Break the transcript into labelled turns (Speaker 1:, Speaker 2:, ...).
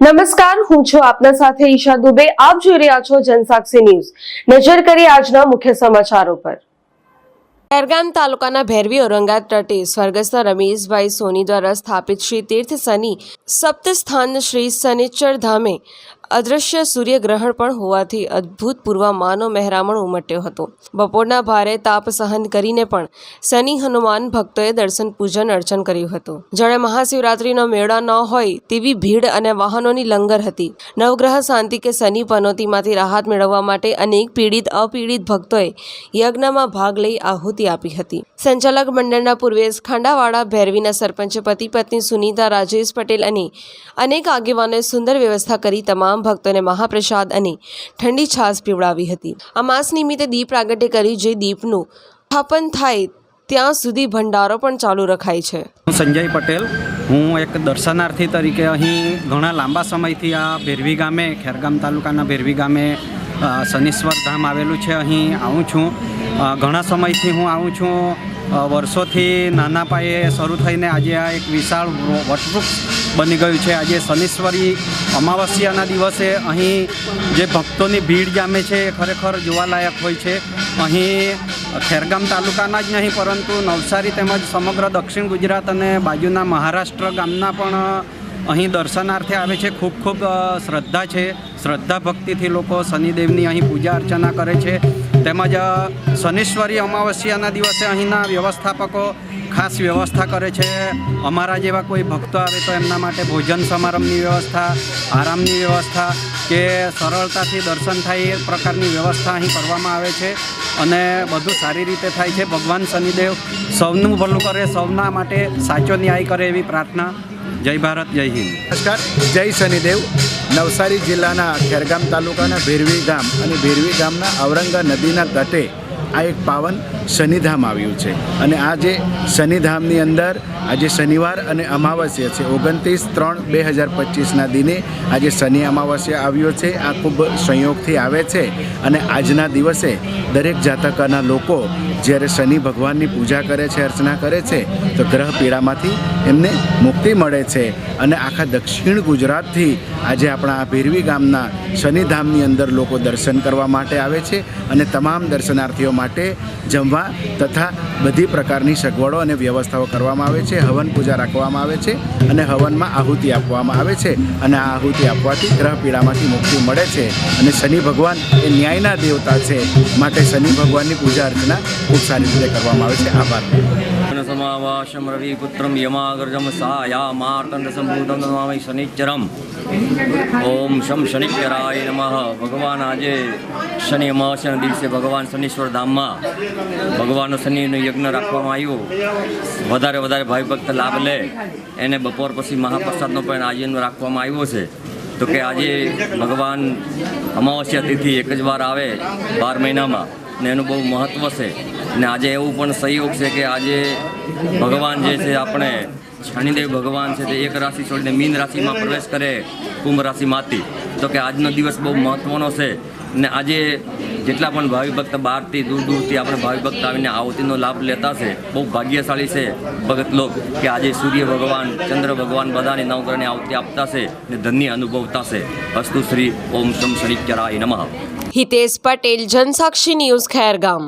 Speaker 1: નમસ્કાર, હું છું આપના સાથે ઈશા દુબે. આપ જોઈ રહ્યા છો જનસાક્ષી ન્યૂઝ. નજર કરી આજના મુખ્ય સમાચારો પર. ખેરગામ તાલુકાના ભેરવી ઔરંગા તટે સ્વર્ગસ્થ રમેશભાઈ સોની દ્વારા સ્થાપિત શ્રી તીર્થ શનિ સપ્તસ્થાન શ્રી શનિચર ધામે અદૃશ્ય સૂર્યગ્રહણ પણ હોવાથી અદ્ભુતપૂર્વ માનો મહેરામણ ઉમટ્યો હતો. બપોરના ભારે તાપ સહન કરીને પણ શનિ હનુમાન ભક્તોએ દર્શન, પૂજન, અર્ચન કર્યું હતું. જાણે મહાશિવરાત્રિનો મેળા ન હોય તેવી ભીડ અને વાહનોની લંગર હતી. નવગ્રહ શાંતિ કે શનિ પનોતીમાંથી રાહત મેળવવા માટે અનેક પીડિત, અપીડિત ભક્તોએ યજ્ઞમાં ભાગ લઈ આહુતિ આપી હતી. સંચાલક મંડળના પૂર્વેશ ખાંડાવાડા ભેરવીના સરપંચ પતિ પત્ની સુનીતા, રાજેશ પટેલ અને અનેક આગેવાનોએ સુંદર વ્યવસ્થા કરી તમામ ભક્તોને મહાપ્રસાદ અને ઠંડી છાશ પીવડાવી હતી. આ માસ નિમિત્તે દીપ પ્રાગટ્ય કરી જે દીપનું સ્થાપન થાય ત્યાં સુધી ભંડારો પણ ચાલુ રખાય છે.
Speaker 2: સંજય પટેલ. હું એક દર્શનાર્થી તરીકે અહીં ઘણા લાંબા સમયથી આ ભેરવી ગામે, ખેરગામ તાલુકાના ભેરવી ગામે શનિશ્વર ધામ આવેલું છે. અહીં આવું છું. ઘણા સમયથી હું આવું છું. વર્ષોથી નાના પાયે શરૂ થઈને આજે આ એક વિશાળ વટવૃક્ષ બની ગયું છે. આજે શનિશ્વરી અમાવસ્યાના દિવસે અહીં જે ભક્તોની ભીડ જામે છે એ ખરેખર જોવાલાયક હોય છે. અહીં ખેરગામ તાલુકાના જ નહીં, પરંતુ નવસારી તેમજ સમગ્ર દક્ષિણ ગુજરાત અને બાજુના મહારાષ્ટ્ર ગામના પણ અહીં દર્શનાર્થે આવે છે. ખૂબ ખૂબ શ્રદ્ધા છે. શ્રદ્ધા ભક્તિથી લોકો શનિદેવની અહીં પૂજા અર્ચના કરે છે. તેમજ શનિશ્વરી અમાવસ્યાના દિવસે અહીંના વ્યવસ્થાપકો ખાસ વ્યવસ્થા કરે છે. અમારા જેવા કોઈ ભક્તો આવે તો એમના માટે ભોજન સમારંભની વ્યવસ્થા, આરામની વ્યવસ્થા કે સરળતાથી દર્શન થાય એ પ્રકારની વ્યવસ્થા અહીં કરવામાં આવે છે. અને બધું સારી રીતે થાય છે. ભગવાન શનિદેવ સૌનું ભલું કરે, સૌના માટે સાચો ન્યાય કરે એવી પ્રાર્થના જય ભારત, જય હિન્દ.
Speaker 3: નમસ્કાર, જય શનિદેવ. નવસારી જિલ્લાના ખેરગામ તાલુકાના ભેરવી ગામ અને ભેરવી ગામના ઔરંગા નદીના તટે આ એક પાવન શનિધામ આવ્યું છે. અને આ જે શનિધામની અંદર આજે શનિવાર અને અમાવસ્યા છે, ઓગણત્રીસ ત્રણ બે હજાર પચીસના દિને આજે શનિ અમાવસ્યા આવ્યો છે, આ ખૂબ સંયોગથી આવે છે. અને આજના દિવસે દરેક જાતકાના લોકો જ્યારે શનિ ભગવાનની પૂજા કરે છે, અર્ચના કરે છે, તો ગ્રહ પીડામાંથી એમને મુક્તિ મળે છે. અને આખા દક્ષિણ ગુજરાતથી આજે આપણા આ ભેરવી ગામના શનિધામની અંદર લોકો દર્શન કરવા માટે આવે છે. અને તમામ દર્શનાર્થીઓ માટે જમવા તથા બધી પ્રકારની સગવડો અને વ્યવસ્થાઓ કરવામાં આવે છે. હવન પૂજા રાખવામાં આવે છે અને હવનમાં આહુતિ આપવામાં આવે છે અને આ આહુતિ આપવાથી ગ્રહ પીડામાંથી મુક્તિ મળે છે અને શનિ ભગવાન એ ન્યાયના દેવતા છે. માટે શનિ ભગવાનની પૂજા અર્ચના ખૂબ સારી રીતે કરવામાં આવે છે. આભાર.
Speaker 4: સમાવાશમ રવિપુત્રમ યમાગર્જમ સાયા માર્તંડ સંભૂતમ નમામિ શનિચરમ ઓમ શમ શનિચરાય નમઃ ભગવાન આજે શનિ અમાવસ્યાના દિવસે ભગવાન શનીશ્વર ધામમાં ભગવાનનો શનિનો યજ્ઞ રાખવામાં આવ્યો વધારે વધારે ભાઈ ભક્ત લાભ લે. એને બપોર પછી મહાપ્રસાદનો પણ આયોજન રાખવામાં આવ્યો છે. તો કે આજે ભગવાન અમાવાસ્યા તિથિ એક જ વાર આવે બાર મહિનામાં. ને એનું બહુ મહત્ત્વ છે. ને આજે એવું પણ સહયોગ છે કે આજે ભગવાન જે છે આપણે શનિદેવ ભગવાન છે તે એક રાશિ છોડીને મીન રાશિમાં પ્રવેશ કરે કુંભ રાશિમાંથી તો કે આજનો દિવસ બહુ મહત્ત્વનો છે. ને આજે જેટલા પણ ભાવિ ભક્ત બહારથી દૂર દૂરથી આપણે ભાવિ ભક્ત આવીને આવતીનો લાભ લેતા છે, બહુ ભાગ્યશાળી છે ભગત લોક કે આજે સૂર્ય ભગવાન, ચંદ્ર ભગવાન બધાની નવગ્રહને આવતી આપતા છે ને ધન્ય અનુભવતા છે. અસ્તુ શ્રી ઓમ શમ શનિચરાય નમઃ.
Speaker 1: હિતેશ પટેલ જનસાક્ષી ન્યૂઝ ખેરગામ.